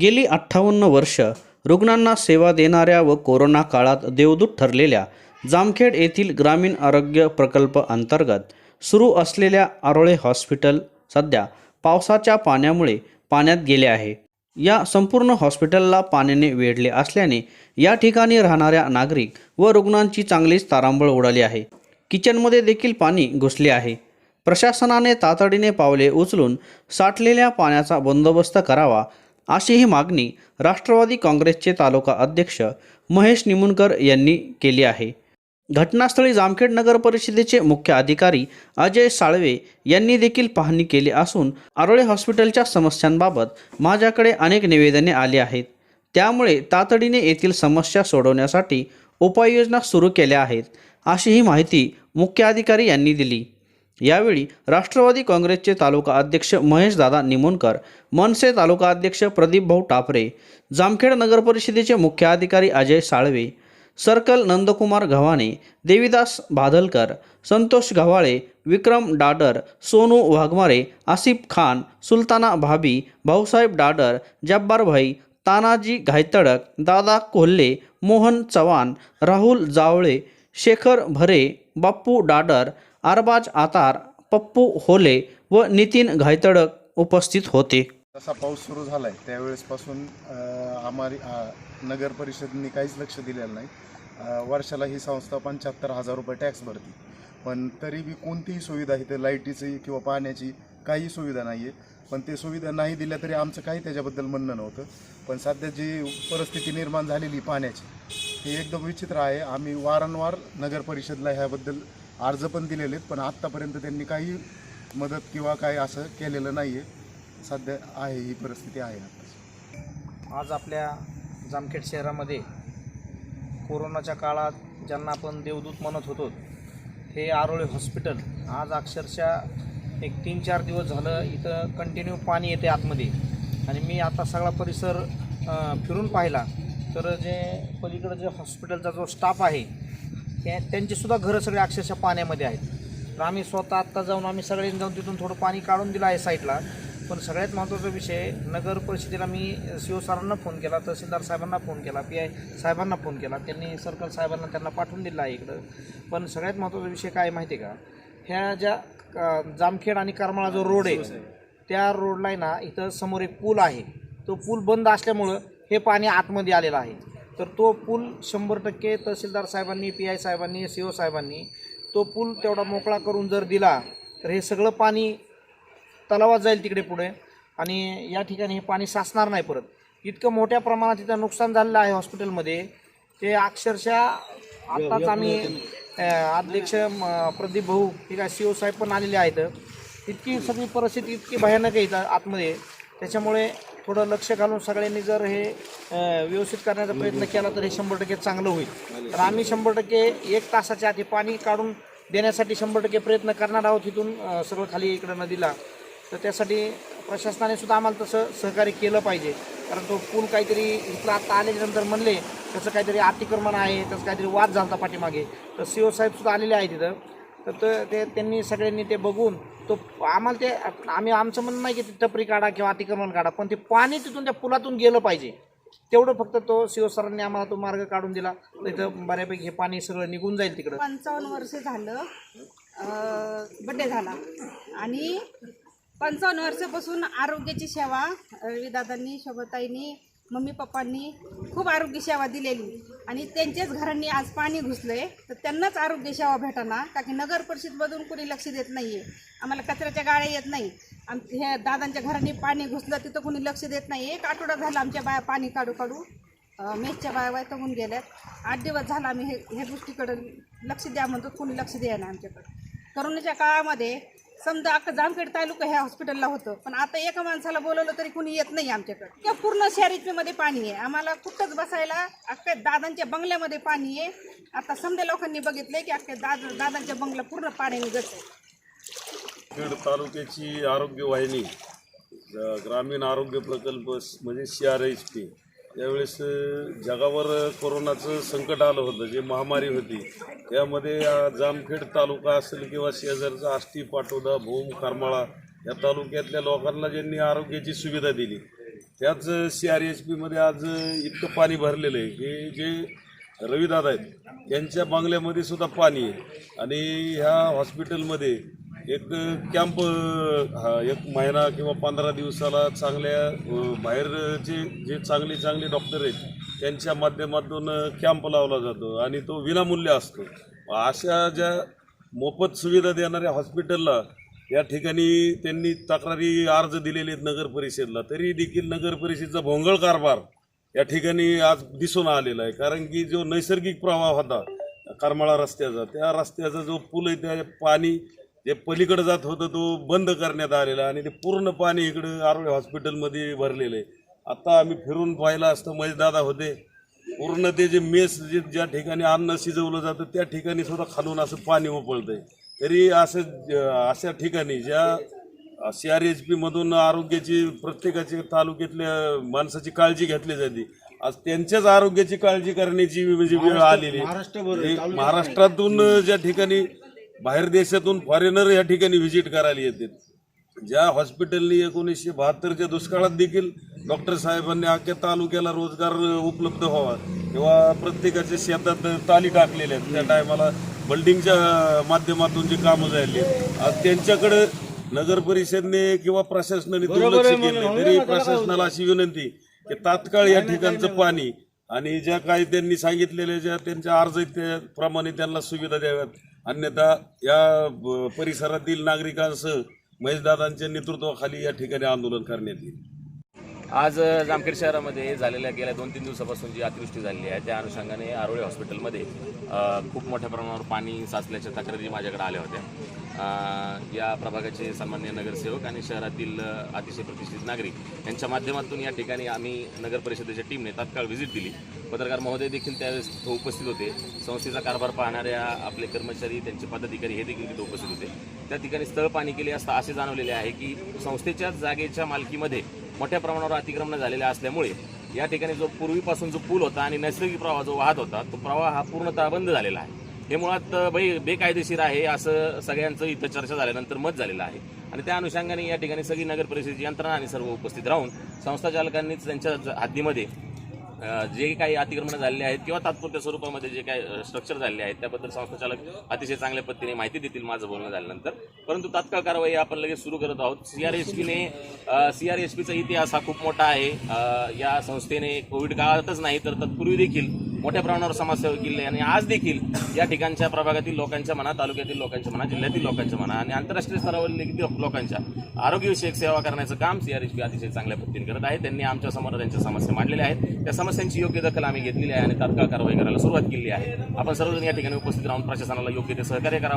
गेली अठ्ठावन्न वर्ष रुग्णांना सेवा देणाऱ्या व कोरोना काळात देवदूत ठरलेल्या जामखेड येथील ग्रामीण आरोग्य प्रकल्प अंतर्गत सुरू असलेल्या आरोळे हॉस्पिटल सध्या पावसाच्या पाण्यामुळे पाण्यात गेले आहे. या संपूर्ण हॉस्पिटलला पाण्याने वेढले असल्याने या ठिकाणी राहणाऱ्या नागरिक व रुग्णांची चांगलीच तारांबळ उडाली आहे. किचनमध्ये देखील पाणी घुसले आहे. प्रशासनाने तातडीने पावले उचलून साठलेल्या पाण्याचा बंदोबस्त करावा अशी ही मागणी राष्ट्रवादी काँग्रेसचे तालुका अध्यक्ष महेश निमुणकर यांनी केली आहे. घटनास्थळी जामखेड नगर परिषदेचे मुख्य अधिकारी अजय साळवे यांनी देखील पाहणी केली असून आरोळे हॉस्पिटलच्या समस्यांबाबत माझ्याकडे अनेक निवेदने आली आहेत. त्यामुळे तातडीने येथील समस्या सोडवण्यासाठी उपाययोजना सुरू केल्या आहेत अशी ही माहिती मुख्य अधिकारी यांनी दिली. यावेळी राष्ट्रवादी काँग्रेसचे तालुका अध्यक्ष महेशदादा निमोणकर मनसे तालुका अध्यक्ष प्रदीप भाऊ टापरे जामखेड नगर परिषदेचे मुख्य अधिकारी अजय साळवे सर्कल नंदकुमार गव्हाणे देविदास भादलकर संतोष गव्हाळे विक्रम डाडर सोनू वाघमारे आसिफ खान सुलताना भाभी भाऊसाहेब डाडर जब्बारभाई तानाजी घायतडक दादा कोल्हे मोहन चव्हाण राहुल जावळे शेखर भरे बाप्पू डाडर अरबाज आतार पप्पू होले व नितीन घायतडक उपस्थित होते. जसा पाऊस सुरू झालाय त्यावेळेसपासून आम्हाला नगर परिषदेने काहीच लक्ष दिलेलं नाही. वर्षाला ही संस्था पंच्याहत्तर हजार रुपये टॅक्स भरते. पण तरी बी कोणतीही सुविधा इथे लाईटीची किंवा पाण्याची काही सुविधा नाही आहे पण ते सुविधा नाही दिल्या तरी आमचं काही त्याच्याबद्दल म्हणणं नव्हतं. पण सध्या जी परिस्थिती निर्माण झालेली पाण्याची ही एकदम विचित्र आहे. आम्ही वारंवार नगर परिषदला ह्याबद्दल अर्ज पण दिलेले आहेत पण आत्तापर्यंत त्यांनी काही मदत किंवा काही असं केलेलं नाही आहे सध्या आहे ही परिस्थिती आहे आता. आज आपल्या जामखेड शहरामध्ये कोरोनाच्या काळात ज्यांना आपण देवदूत म्हणत होतो हे आरोळे हॉस्पिटल आज अक्षरशः एक तीन चार दिवस झालं इथं कंटिन्यू पाणी येते आतमध्ये. आणि मी आता सगळा परिसर फिरून पाहिला तर जे पलीकडं जे हॉस्पिटलचा जो स्टाफ आहे आहे. त्यांचीसुद्धा घरं सगळे अक्षरशः पाण्यामध्ये आहेत. तर आम्ही स्वतः आत्ता जाऊन आम्ही सगळ्यांनी जाऊन तिथून थोडं पाणी काढून दिलं आहे साईडला पण सगळ्यात महत्त्वाचा विषय नगर परिषदेला मी सी ओ सरांना फोन केला तहसीलदार साहेबांना फोन केला पी आय साहेबांना फोन केला. त्यांनी सर्कल साहेबांना त्यांना पाठवून दिलं आहे इकडं. पण सगळ्यात महत्त्वाचा विषय काय माहिती आहे का? ह्या ज्या जामखेड आणि करमाळा जो रोड आहे त्या रोडला आहे ना इथं समोर एक पूल आहे. तो पूल बंद असल्यामुळं हे पाणी आतमध्ये आलेलं आहे. तर तो पूल शंभर टक्के तहसीलदार साहेबांनी पी आय साहेबांनी सी ओ साहेबांनी तो पूल तेवढा मोकळा करून जर दिला तर हे सगळं पाणी तलावात जाईल तिकडे पुढे. आणि या ठिकाणी हे पाणी साचणार नाही परत. इतकं मोठ्या प्रमाणात इथं नुकसान झालेलं आहे हॉस्पिटलमध्ये. ते अक्षरशः आत्ताच आम्ही अध्यक्ष म, प्रदीप भाऊ ठीक आहे सी ओ साहेब पण आलेले आहेत. इतकी सगळी परिस्थिती इतकी भयानक आहे आतमध्ये. त्याच्यामुळे थोडं लक्ष घालून सगळ्यांनी जर हे अ, व्यवस्थित करण्याचा प्रयत्न केला तर हे शंभर टक्के चांगलं होईल. तर आम्ही शंभर टक्के एक तासाच्या आधी पाणी काढून देण्यासाठी शंभर टक्के प्रयत्न करणार आहोत इथून अ, सगळं खाली इकडं नदीला. तर त्यासाठी प्रशासनाने सुद्धा आम्हाला तसं सहकार्य केलं पाहिजे. कारण तो पूल काहीतरी इथला आत्ता आल्याच्यानंतर म्हणले त्याचं काहीतरी अतिक्रमण आहे त्याचं काहीतरी वाद झाला होता पाठीमागे. तर सी ओ साहेबसुद्धा आलेले आहेत तिथं तर त ते त्यांनी सगळ्यांनी ते बघून तो आम्हाला ते आम्ही आमचं म्हणणं नाही की ते टपरी काढा किंवा अतिक्रमण काढा पण ते पाणी तिथून त्या पुलातून गेलं पाहिजे. तेवढं फक्त तो शिवसरांनी आम्हाला तो मार्ग काढून दिला. तिथं इथं बऱ्यापैकी हे पाणी सगळं निघून जाईल तिकडं. पंचावन्न वर्ष झालं बड्डे झाला. आणि पंचावन्न वर्षापासून आरोग्याची सेवा रविदादांनी शोभताईंनी मम्मी पप्पांनी खूप आरोग्य सेवा दिलेली. आणि त्यांच्याच घरांनी आज पाणी घुसलं आहे तर त्यांनाच आरोग्य सेवा भेटाना का की नगर परिषदमधून कोणी लक्ष देत नाही आहे आम्हाला कचऱ्याच्या गाड्या येत नाही आम ह्या दादांच्या घरांनी पाणी घुसलं तिथं कोणी लक्ष देत नाही एक आठवडा झाला आमच्या बाया पाणी काढू काढू मेसच्या बाया वैतागून गेल्यात. आठ दिवस झाला आम्ही हे ह्या गोष्टीकडं लक्ष द्या म्हणतो कोणी लक्ष द्या ना आमच्याकडे. करोनाच्या काळामध्ये समजा अख्खा जामखेड तालुका ह्या हॉस्पिटलला होतं पण आता एका माणसाला बोलवलं तरी कुणी येत नाही आमच्याकडे. किंवा पूर्ण शहरीमध्ये पाणी आहे. आम्हाला कुठंच बसायला अख्ख्या दादांच्या बंगल्यामध्ये पाणी आहे. आता समजा लोकांनी बघितलंय की अख्ख्या दादा दादांच्या बंगला पूर्ण पाण्याने गच आहे खेड तालुक्याची आरोग्य वाहिनी ग्रामीण आरोग्य प्रकल्प म्हणजे सी आर एच पी त्यावेळेस जगावर कोरोनाचं संकट आलं होतं जे महामारी होती. त्यामध्ये जामखेड तालुका असेल किंवा शेजारचा आष्टी पाटोदा भूम करमाळा या तालुक्यातल्या लोकांना ज्यांनी आरोग्याची सुविधा दिली त्याच सी आर एच पीमध्ये आज इतकं पाणी भरलेलं आहे की जे रविदादा आहेत त्यांच्या बंगल्यामध्ये सुद्धा पाणी आहे. आणि ह्या हॉस्पिटलमध्ये एक कॅम्प हा एक महिना किंवा पंधरा दिवसाला चांगल्या बाहेरचे जे चांगले चांगले डॉक्टर आहेत त्यांच्या माध्यमातून कॅम्प लावला जातो आणि तो विनामूल्य असतो. अशा ज्या मोफत सुविधा देणाऱ्या हॉस्पिटलला या ठिकाणी त्यांनी तक्रारी अर्ज दिलेले आहेत नगर परिषदला तरी देखील नगर परिषदेचा भोंगळ कारभार या ठिकाणी आज दिसून आलेला आहे. कारण की जो नैसर्गिक प्रवाह होता करमाळा रस्त्याचा त्या रस्त्याचा जो पूल आहे त्या पाणी जे पलीकडे जात होतं तो बंद करण्यात आलेला आहे आणि ते पूर्ण पाणी इकडं आरोग्य हॉस्पिटलमध्ये भरलेलं आहे. आता आम्ही फिरून पाहिलं असतं महेशदादा होते. पूर्ण ते जे मेस जे ज्या ठिकाणी अन्न शिजवलं जातं त्या ठिकाणी सुद्धा खालून असं पाणी उपळतंय तरी असं ज- अशा ठिकाणी ज्या सी आर एच पीमधून आरोग्याची प्रत्येकाची तालुक्यातल्या माणसाची काळजी घेतली जाते. आज त्यांच्याच आरोग्याची काळजी करण्याची म्हणजे वेळ आलेली आहे. महाराष्ट्रातून ज्या ठिकाणी बाहेर देशातून फॉरेनर या ठिकाणी व्हिजिट करायला येतात ज्या हॉस्पिटलनी एकोणीसशे बहात्तरच्या दुष्काळात देखील डॉक्टर साहेबांनी अख्ख्या तालुक्याला रोजगार उपलब्ध व्हावा तेव्हा प्रत्येकाच्या शेतात ताली टाकलेल्या आहेत. त्या टायमाला बिल्डिंगच्या माध्यमातून जे कामं झाली आहेत. आज त्यांच्याकडे नगर परिषदने किंवा प्रशासनाने दुर्लक्ष केले तरी प्रशासनाला अशी विनंती की तात्काळ या ठिकाणचं पाणी आणि ज्या काही त्यांनी सांगितलेल्या ज्या त्यांच्या अर्ज त्याप्रमाणे त्यांना सुविधा द्याव्यात. अन्यथा या परिसरातील नागरिकांसह महेशदादांच्या नेतृत्वाखाली या ठिकाणी आंदोलन करण्यात येईल. आज जामखेड शहरामध्ये झालेल्या गेल्या दोन तीन दिवसापासून जी अतिवृष्टी झालेली आहे त्या अनुषंगाने आरोळी हॉस्पिटलमध्ये खूप मोठ्या प्रमाणावर पाणी साचल्याच्या तक्रारी माझ्याकडे आल्या होत्या. या प्रभागाचे सन्मान्य नगरसेवक आणि शहरातील अतिशय प्रतिष्ठित नागरिक यांच्या माध्यमातून या ठिकाणी आम्ही नगर परिषदेच्या टीमने तात्काळ व्हिजिट दिली. पत्रकार महोदय देखील त्यावेळेस तिथं उपस्थित होते. संस्थेचा कारभार पाहणाऱ्या आपले कर्मचारी त्यांचे पदाधिकारी हे देखील तिथे उपस्थित होते. त्या ठिकाणी स्थळ पाणी केले असता असे जाणवलेले आहे की संस्थेच्याच जागेच्या मालकीमध्ये मोठ्या प्रमाणावर अतिक्रमण झालेले असल्यामुळे या ठिकाणी जो पूर्वीपासून जो पूल होता आणि नैसर्गिक प्रवाह जो वाहत होता तो प्रवाह हा पूर्णतः बंद झालेला आहे. हे मुळात बाई बै बेकायदेशीर आहे असं सगळ्यांचं इथं चर्चा झाल्यानंतर मत झालेलं आहे. आणि त्या अनुषंगाने या ठिकाणी सगळी नगर परिषदेची यंत्रणा आणि सर्व उपस्थित राहून संस्था चालकांनीच त्यांच्या ज- हद्दीमध्ये जे काही अतिक्रमण झालेले आहेत किंवा तात्पुरत्या स्वरूपामध्ये जे काही स्ट्रक्चर झालेले आहेत त्याबद्दल संस्थाचालक अतिशय चांगल्या पद्धतीने माहिती देतील माझं बोलणं झाल्यानंतर. परंतु तात्काळ कारवाई आपण लगेच सुरू करत आहोत. सी आर पीने सी आर पीचा इतिहास हा खूप मोठा आहे. या संस्थेने कोविड काळातच नाही तर तत्पूर्वी देखील मोठ्या प्रमाणावर समाजसेवा केली आणि आज देखील या ठिकाणच्या प्रभागातील लोकांच्या म्हणा तालुक्यातील लोकांच्या म्हणा जिल्ह्यातील लोकांच्या म्हणा आणि आंतरराष्ट्रीय स्तरावरील देखील लोकांच्या आरोग्यविषयक सेवा करण्याचं काम सी अतिशय चांगल्या पद्धतीने करत आहे. त्यांनी आमच्यासमोर त्यांच्या समस्या मांडलेल्या आहेत. त्या समस्यांची योग्य दखल आम्ही घेतलेली आहे आणि तात्काळ कारवाई करायला सुरुवात केली आहे. आपण सर्वजण या ठिकाणी उपस्थित राहून प्रशासनाला योग्य ते सहकार्य करावं.